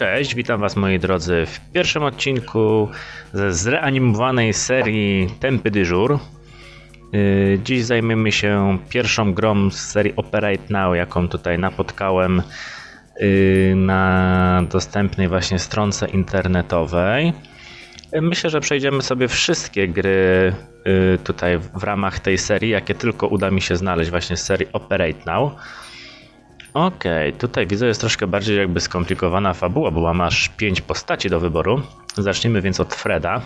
Cześć, witam Was moi drodzy w pierwszym odcinku ze zreanimowanej serii Tempy Dyżur. Yy, Dziś zajmiemy się pierwszą grą z serii Operate Now, jaką tutaj napotkałem yy, na dostępnej właśnie stronce internetowej. Yy, Myślę, że przejdziemy sobie wszystkie gry tutaj w ramach tej serii, jakie tylko uda mi się znaleźć właśnie z serii Operate Now. Okej, tutaj widzę jest troszkę bardziej jakby skomplikowana fabuła, bo aż 5 postaci do wyboru. Zacznijmy więc od Freda.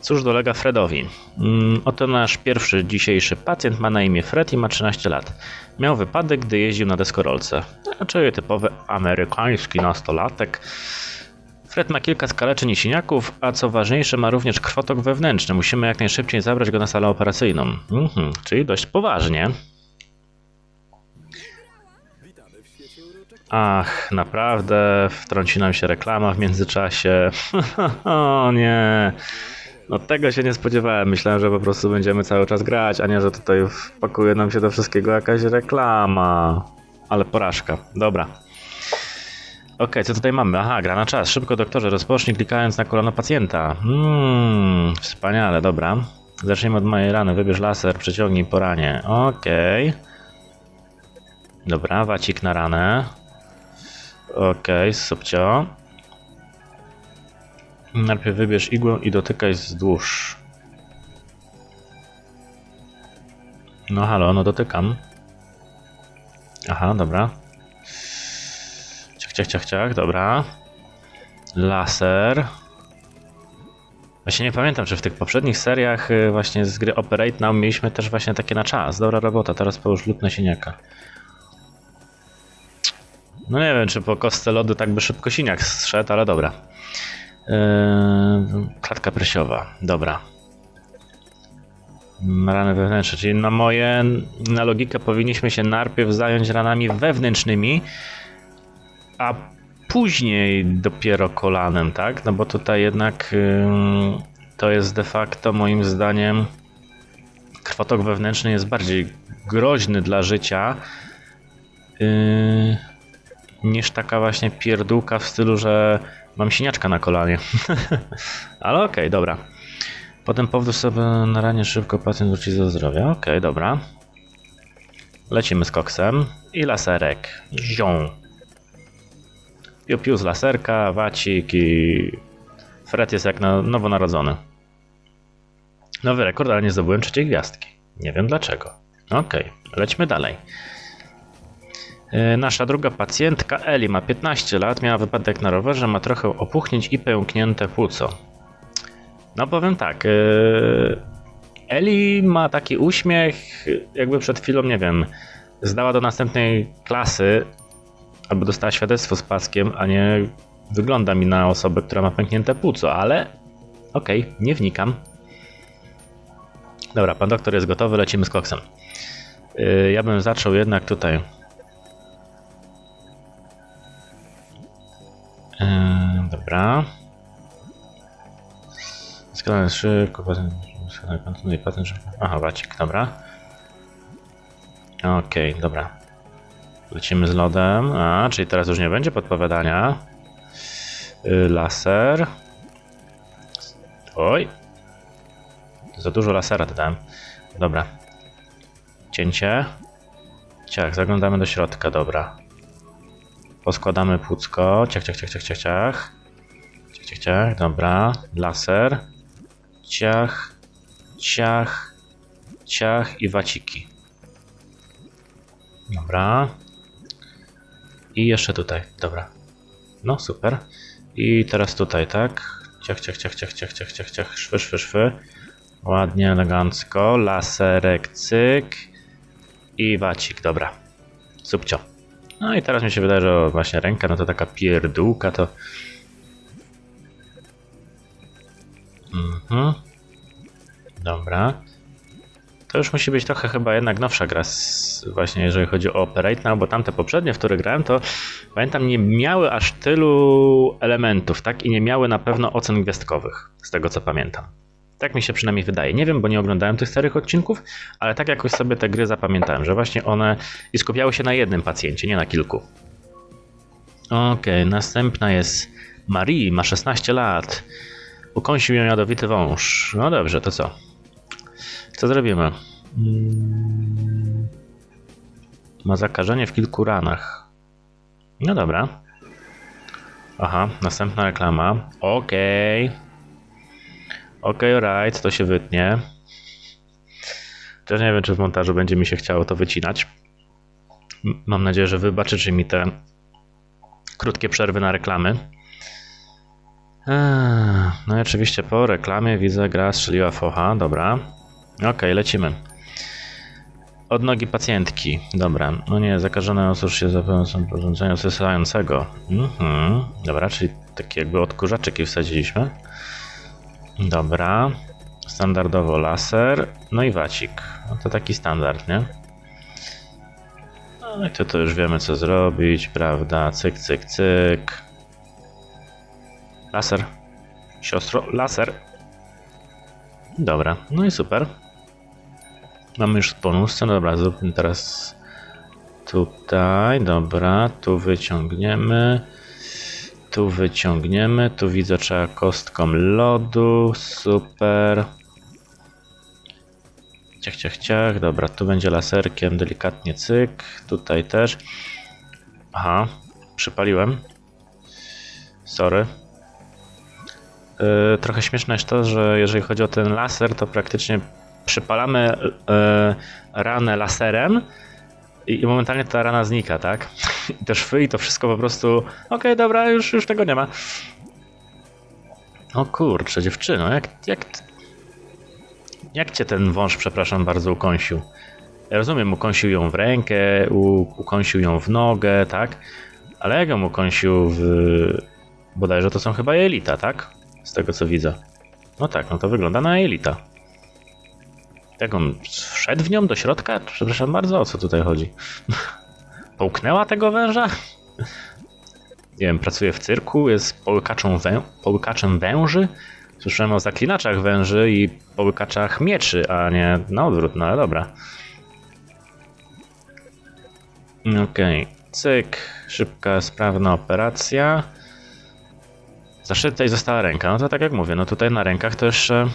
Cóż dolega Fredowi? Mm, oto nasz pierwszy dzisiejszy pacjent ma na imię Fred i ma 13 lat. Miał wypadek, gdy jeździł na deskorolce. Czyli typowy amerykański nastolatek. Fred ma kilka skaleczeń i siniaków, a co ważniejsze ma również krwotok wewnętrzny. Musimy jak najszybciej zabrać go na salę operacyjną. Mhm, czyli dość poważnie. Ach, naprawdę, wtrąci nam się reklama w międzyczasie. o nie. No tego się nie spodziewałem. Myślałem, że po prostu będziemy cały czas grać, a nie, że tutaj wpakuje nam się do wszystkiego jakaś reklama. Ale porażka. Dobra. Okej, co tutaj mamy? Aha, gra na czas. Szybko doktorze, rozpocznij klikając na kolano pacjenta. Mmm, wspaniale, dobra. Zacznijmy od mojej rany. Wybierz laser, przeciągnij po ranie. Okej. Dobra, wacik na ranę. Okej, subcio. Najpierw wybierz igłę i dotykaj wzdłuż. No halo, no dotykam. Aha, dobra. Ciach, ciach, ciach, ciach, dobra. Laser. Właśnie nie pamiętam, czy w tych poprzednich seriach y, właśnie z gry Operate Now mieliśmy też właśnie takie na czas. Dobra robota, teraz połóż lód na siniaka. No nie wiem, czy po kostce lodu tak by szybko siniak zszedł, ale dobra. Yy, klatka piersiowa, dobra. Mm, Rany wewnętrzne, czyli na moje, na logikę powinniśmy się najpierw zająć ranami wewnętrznymi, a później dopiero kolanem, tak? No bo tutaj jednak yy, to jest de facto moim zdaniem krwotok wewnętrzny jest bardziej groźny dla życia. Yy, niż taka właśnie pierdółka w stylu, że mam siniaczka na kolanie. Ale okej, dobra. Potem powód sobie na ranie szybko pacjent wróci do zdrowia. Okej, dobra. Lecimy z koksem i laserek. Zią. Piu, piu z laserka, wacik i Fred jest jak na nowonarodzony. Nowy rekord, ale nie zdobyłem trzeciej gwiazdki. Nie wiem dlaczego. Okej, lećmy dalej. E, Nasza druga pacjentka Eli ma 15 lat, miała wypadek na rowerze, ma trochę opuchnięć i pęknięte płuco. No powiem tak, e, Eli ma taki uśmiech, jakby przed chwilą, nie wiem, zdała do następnej klasy, albo dostała świadectwo z paskiem, a nie wygląda mi na osobę, która ma pęknięte płuco, ale okej, nie wnikam. Dobra, pan doktor jest gotowy, lecimy z koksem. E, Ja bym zaczął jednak tutaj Eee, dobra. Skalany szybko, patent, kontynuuj patent, żeby... Aha, wacik, dobra. Okej, dobra. Lecimy z lodem. A, czyli teraz już nie będzie podpowiadania. Yy, laser. Oj. Za dużo lasera dodałem. Dobra. Cięcie. Ciach, zaglądamy do środka, dobra. Poskładamy płucko. Ciach, ciach, ciach, ciach, ciach, ciach. Ciach, ciach, ciach. Dobra. Laser. Ciach. Ciach. Ciach i waciki. Dobra. I jeszcze tutaj. Dobra. No, super. I teraz tutaj, tak? Ciach, ciach, ciach, ciach, ciach, ciach, ciach, ciach. Szwy, szwy, szwy. Ładnie, elegancko. Laserek, cyk. I wacik, dobra. Subcio. No i teraz mi się wydaje, że właśnie ręka, no to taka pierdółka, to... Mhm. Dobra. To już musi być trochę chyba jednak nowsza gra, właśnie jeżeli chodzi o Operate Now, bo tamte poprzednie, w które grałem, to pamiętam nie miały aż tylu elementów, tak? I nie miały na pewno ocen gwiazdkowych, z tego co pamiętam. Tak mi się przynajmniej wydaje. Nie wiem, bo nie oglądałem tych starych odcinków, ale tak jakoś sobie te gry zapamiętałem, że właśnie one i skupiały się na jednym pacjencie, nie na kilku. Okej, następna jest Marie, ma 16 lat. Ukąsił ją jadowity wąż. No dobrze, to co? Co zrobimy? Mm. Ma zakażenie w kilku ranach. No dobra. Aha, następna reklama. Okej. Okej, alright, to się wytnie. Też nie wiem, czy w montażu będzie mi się chciało to wycinać. Mam nadzieję, że wybaczycie mi te krótkie przerwy na reklamy. Eee, No i oczywiście po reklamie widzę gra strzeliła focha, dobra. Okej, lecimy. Odnogi pacjentki, dobra. No nie, zakażone osób się zapewne porządzenia stresającego. Mhm, dobra, czyli taki jakby odkurzaczyk i wsadziliśmy. Dobra. Standardowo laser, no i wacik. No to taki standard, nie? No i to, to już wiemy co zrobić, prawda? Cyk, cyk, cyk. Laser. Siostro, laser. Dobra, no i super. Mamy już bonus. No dobra, zróbmy teraz tutaj. Dobra, tu wyciągniemy. Tu wyciągniemy. Tu widzę trzeba kostką lodu. Super. Ciach, ciach, ciach. Dobra, tu będzie laserkiem delikatnie cyk. Tutaj też. Aha, przypaliłem. Sorry. Yy, trochę śmieszne jest to, że jeżeli chodzi o ten laser, to praktycznie przypalamy yy, ranę laserem i, momentalnie ta rana znika, tak? I te szwy i to wszystko po prostu. Okej, dobra, już, już tego nie ma. O kurczę, dziewczyno, jak, jak, jak cię ten wąż, przepraszam bardzo, ukąsił? Ja rozumiem, ukąsił ją w rękę, ukąsił ją w nogę, tak? Ale jak ją ukąsił w... Bodajże to są chyba jelita, tak? Z tego co widzę. No tak, no to wygląda na jelita. Jak on wszedł w nią do środka? Przepraszam bardzo, o co tutaj chodzi? Połknęła tego węża? Nie wiem, pracuje w cyrku, jest połykaczą wę połykaczem węży? Słyszałem o zaklinaczach węży i połykaczach mieczy, a nie na odwrót, no ale dobra. Okej, cyk, szybka, sprawna operacja. Zaszyta i została ręka. No to tak jak mówię, no tutaj na rękach jeszcze,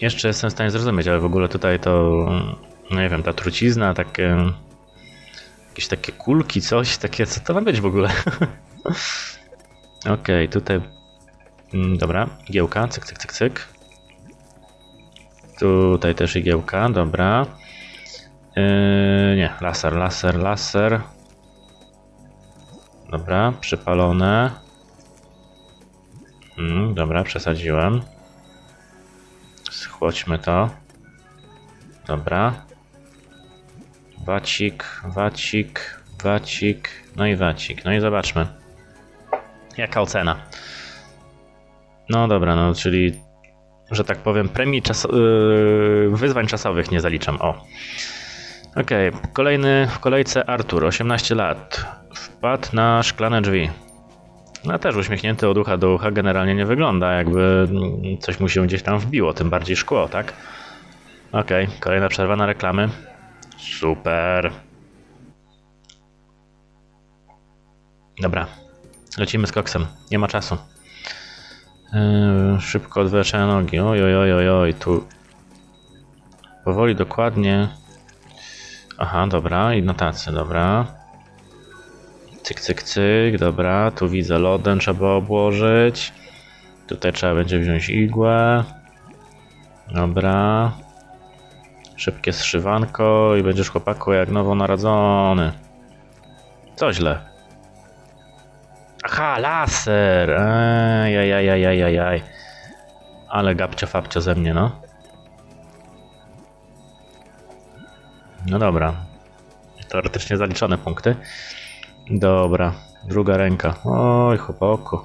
jeszcze jestem w stanie zrozumieć, ale w ogóle tutaj to, no nie wiem, ta trucizna, takie, jakieś takie kulki, coś, takie, co to ma być w ogóle? Okej, tutaj, mm, dobra, igiełka, cyk, cyk, cyk, cyk. Tutaj też igiełka, dobra. Yy, nie, laser, laser, laser. Dobra, przypalone. Mm, dobra, przesadziłem. Schłodźmy to. Dobra. Wacik, wacik, wacik, no i wacik. No i zobaczmy. Jaka ocena? No dobra, no czyli, że tak powiem, premii czas yy, wyzwań czasowych nie zaliczam. O. Okej, kolejny w kolejce Artur, 18 lat. Wpadł na szklane drzwi. No też uśmiechnięty od ucha do ucha generalnie nie wygląda, jakby coś mu się gdzieś tam wbiło, tym bardziej szkło, tak? Okej, kolejna przerwa na reklamy. Super. Dobra, lecimy z koksem, nie ma czasu. Yy, szybko odwleczenia nogi, oj, oj, oj, oj, oj, tu powoli, dokładnie. Aha, dobra, i notacje, dobra. Cyk, cyk, cyk, dobra, tu widzę lodem trzeba obłożyć. Tutaj trzeba będzie wziąć igłę. Dobra. Szybkie zszywanko i będziesz chłopaku jak nowonarodzony. Co źle? Aha, laser! Ajajajajajaj. Ale gabcio fabcio ze mnie, no. No dobra. Teoretycznie zaliczone punkty. Dobra, druga ręka. Oj, chłopaku.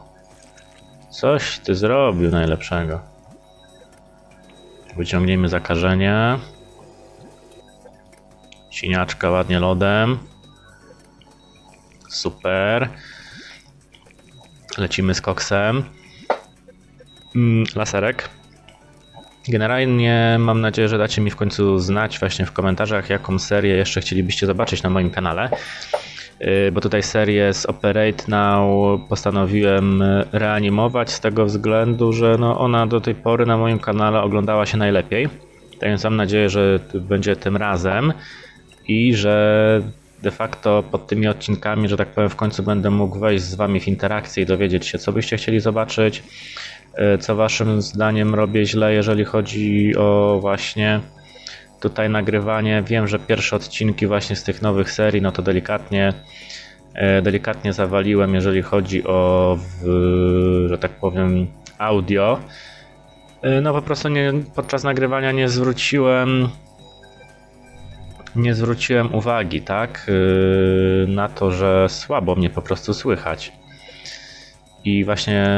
Coś ty zrobił najlepszego. Wyciągnijmy zakażenie. Siniaczka ładnie lodem. Super. Lecimy z koksem. Mm, laserek. Generalnie mam nadzieję, że dacie mi w końcu znać właśnie w komentarzach, jaką serię jeszcze chcielibyście zobaczyć na moim kanale. y, bo tutaj serię z Operate Now postanowiłem y, reanimować z tego względu, że no ona do tej pory na moim kanale oglądała się najlepiej. Tak więc mam nadzieję, że będzie tym razem i że de facto pod tymi odcinkami, że tak powiem, w końcu będę mógł wejść z Wami w interakcję i dowiedzieć się, co byście chcieli zobaczyć, y, co Waszym zdaniem robię źle, jeżeli chodzi o właśnie tutaj nagrywanie. Wiem, że pierwsze odcinki właśnie z tych nowych serii, no to delikatnie e, delikatnie zawaliłem, jeżeli chodzi o, że tak powiem, audio. E, no po prostu nie, podczas nagrywania nie zwróciłem nie zwróciłem uwagi, tak, e, na to, że słabo mnie po prostu słychać. I właśnie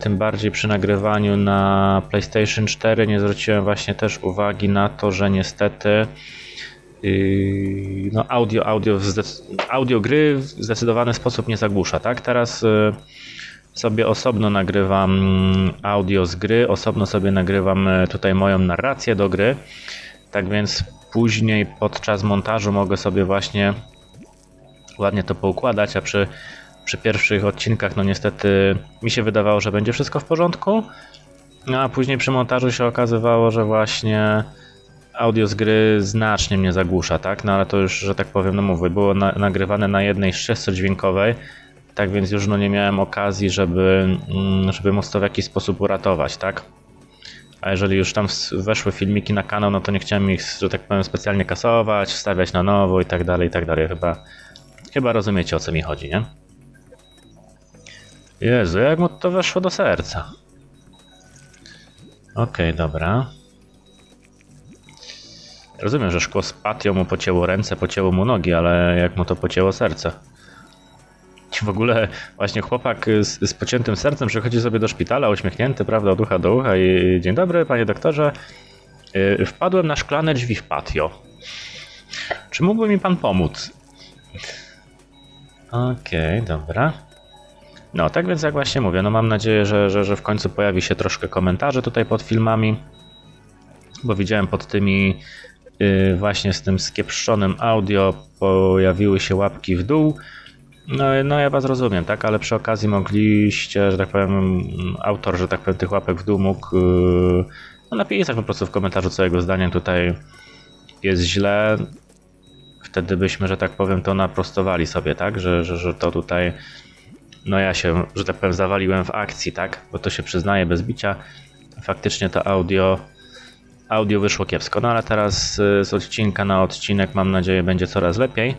tym bardziej przy nagrywaniu na PlayStation 4 nie zwróciłem właśnie też uwagi na to, że niestety yy, no audio, audio, audio gry w zdecydowany sposób nie zagłusza, tak? Teraz yy, sobie osobno nagrywam audio z gry, osobno sobie nagrywam tutaj moją narrację do gry, tak więc później podczas montażu mogę sobie właśnie ładnie to poukładać, a przy przy pierwszych odcinkach, no niestety mi się wydawało, że będzie wszystko w porządku, no a później przy montażu się okazywało, że właśnie audio z gry znacznie mnie zagłusza, tak? No ale to już, że tak powiem, no mówię, było na, nagrywane na jednej ścieżce dźwiękowej, tak więc już no nie miałem okazji, żeby, mm, żeby móc to w jakiś sposób uratować, tak? A jeżeli już tam weszły filmiki na kanał, no to nie chciałem ich, że tak powiem, specjalnie kasować, wstawiać na nowo i tak dalej, i tak dalej. Chyba, chyba rozumiecie o co mi chodzi, nie? Jezu, jak mu to weszło do serca. Okej, okay, dobra. Rozumiem, że szkło z patio mu pocięło ręce, pocięło mu nogi, ale jak mu to pocięło serce? W ogóle właśnie chłopak z, z pociętym sercem przychodzi sobie do szpitala, uśmiechnięty, prawda, od ucha do ucha i dzień dobry, panie doktorze. Yy, wpadłem na szklane drzwi w patio. Czy mógłby mi pan pomóc? Okej, okay, dobra. No, tak więc jak właśnie mówię, no mam nadzieję, że, że, że w końcu pojawi się troszkę komentarzy tutaj pod filmami, bo widziałem pod tymi yy, właśnie z tym skiepszonym audio pojawiły się łapki w dół. No, no ja was rozumiem, tak, ale przy okazji mogliście, że tak powiem, autor, że tak powiem, tych łapek w dół mógł yy, no, napisać po prostu w komentarzu co jego zdaniem tutaj jest źle. Wtedy byśmy, że tak powiem, to naprostowali sobie, tak, że, że, że to tutaj no ja się, że tak powiem, zawaliłem w akcji, tak? Bo to się przyznaje bez bicia. Faktycznie to audio, audio wyszło kiepsko, no ale teraz y, z odcinka na odcinek mam nadzieję będzie coraz lepiej.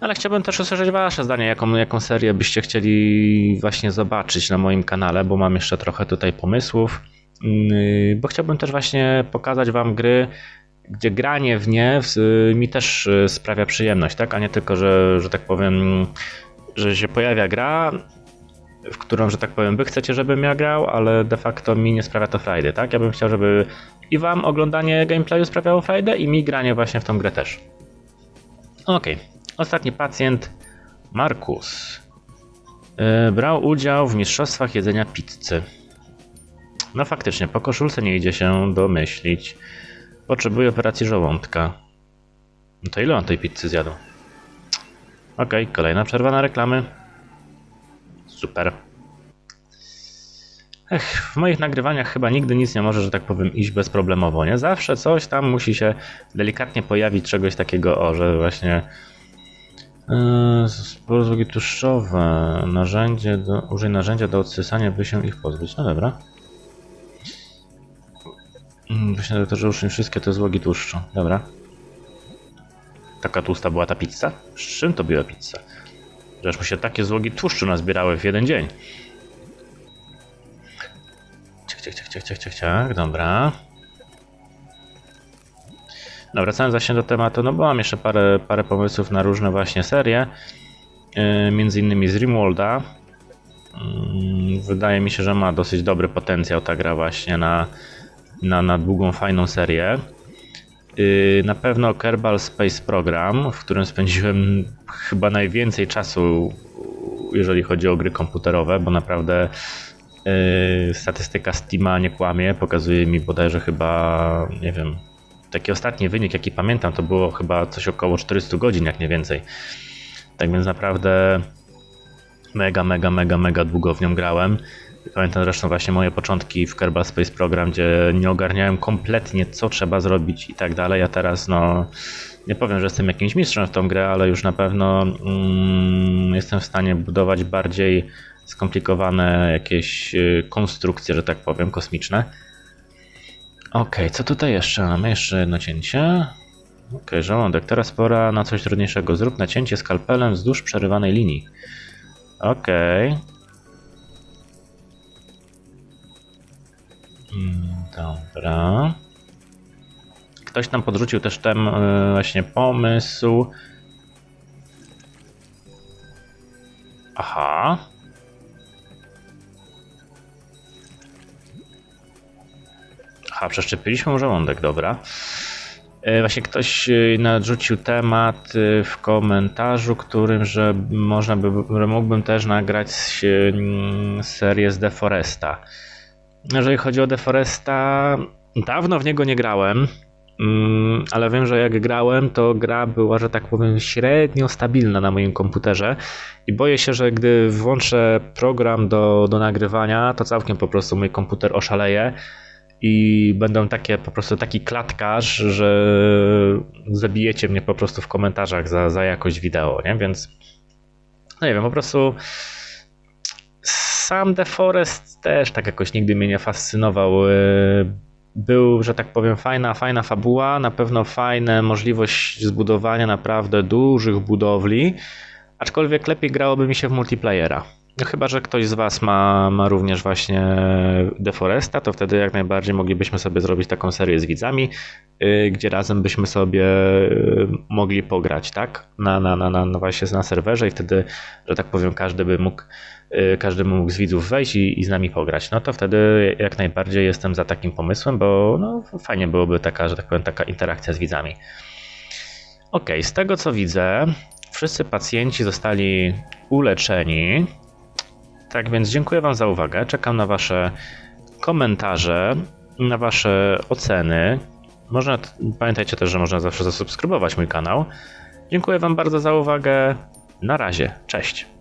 Ale chciałbym też usłyszeć Wasze zdanie, jaką, jaką serię byście chcieli właśnie zobaczyć na moim kanale, bo mam jeszcze trochę tutaj pomysłów. Y, bo chciałbym też właśnie pokazać Wam gry, gdzie granie w nie mi też y, sprawia przyjemność, tak? A nie tylko, że, że tak powiem, że się pojawia gra, w którą, że tak powiem, wy chcecie, żebym ja grał, ale de facto mi nie sprawia to frajdy, tak? Ja bym chciał, żeby i wam oglądanie gameplayu sprawiało frajdę i mi granie właśnie w tą grę też. Ok, ostatni pacjent, Markus. Yy, brał udział w mistrzostwach jedzenia pizzy. No faktycznie, po koszulce nie idzie się domyślić. Potrzebuje operacji żołądka. No to ile on tej pizzy zjadł? Ok, kolejna przerwa na reklamy. Super. Ech, w moich nagrywaniach chyba nigdy nic nie może, że tak powiem, iść bezproblemowo, nie? Zawsze coś tam musi się delikatnie pojawić czegoś takiego, o, że właśnie Yy, tłuszczowe, narzędzie do, użyj narzędzia do odsysania, by się ich pozbyć. No dobra. Właśnie to, że nie wszystkie te złogi tłuszczu. Dobra. Taka tłusta była ta pizza? Z czym to była pizza? Żeż mu się takie złogi tłuszczu nazbierały w jeden dzień. Ciach, ciach, ciach, ciach, ciach, ciach, ciach. dobra. No wracając właśnie do tematu, no bo mam jeszcze parę, parę pomysłów na różne właśnie serie. Yy, między innymi z Rimworlda. Yy, wydaje mi się, że ma dosyć dobry potencjał ta gra właśnie na, na, na długą, fajną serię. Y, na pewno Kerbal Space Program, w którym spędziłem chyba najwięcej czasu, jeżeli chodzi o gry komputerowe, bo naprawdę yy, statystyka Steama nie kłamie. Pokazuje mi bodajże chyba, nie wiem, taki ostatni wynik, jaki pamiętam, to było chyba coś około 400 godzin, jak nie więcej. Tak więc naprawdę mega, mega, mega, mega długo w nią grałem. Pamiętam zresztą właśnie moje początki w Kerbal Space Program, gdzie nie ogarniałem kompletnie co trzeba zrobić i tak dalej, a teraz no nie powiem, że jestem jakimś mistrzem w tą grę, ale już na pewno mm, jestem w stanie budować bardziej skomplikowane jakieś y, konstrukcje, że tak powiem, kosmiczne. Okej, co tutaj jeszcze? Mamy jeszcze jedno cięcie. Okej, żołądek, teraz pora na coś trudniejszego. Zrób nacięcie skalpelem wzdłuż przerywanej linii. Okej. Mm, Dobra. Ktoś nam podrzucił też ten y, właśnie pomysł. Aha. Aha, przeszczepiliśmy żołądek, dobra. E, Właśnie ktoś e, narzucił temat e, w komentarzu, którym, że można by, że mógłbym też nagrać serię z Deforesta. Jeżeli chodzi o Deforesta, dawno w niego nie grałem, mm, ale wiem, że jak grałem, to gra była, że tak powiem, średnio stabilna na moim komputerze i boję się, że gdy włączę program do, do nagrywania, to całkiem po prostu mój komputer oszaleje i będą takie po prostu taki klatkarz, że zabijecie mnie po prostu w komentarzach za, za jakość wideo, nie? Więc no nie wiem, po prostu sam The Forest też tak jakoś nigdy mnie nie fascynował. Yy, Był, że tak powiem, fajna, fajna fabuła, na pewno fajna możliwość zbudowania naprawdę dużych budowli, aczkolwiek lepiej grałoby mi się w multiplayera. No chyba, że ktoś z Was ma, ma również właśnie Deforesta, to wtedy jak najbardziej moglibyśmy sobie zrobić taką serię z widzami, yy, gdzie razem byśmy sobie yy, mogli pograć, tak? Na, na, na, na, właśnie na serwerze i wtedy, że tak powiem, każdy by mógł, yy, każdy mógł z widzów wejść i, i z nami pograć. No to wtedy jak najbardziej jestem za takim pomysłem, bo no, fajnie byłoby taka, że tak powiem, taka interakcja z widzami. Ok, z tego co widzę, wszyscy pacjenci zostali uleczeni. Tak więc dziękuję Wam za uwagę. Czekam na Wasze komentarze, na Wasze oceny. Można, pamiętajcie też, że można zawsze zasubskrybować mój kanał. Dziękuję Wam bardzo za uwagę. Na razie. Cześć.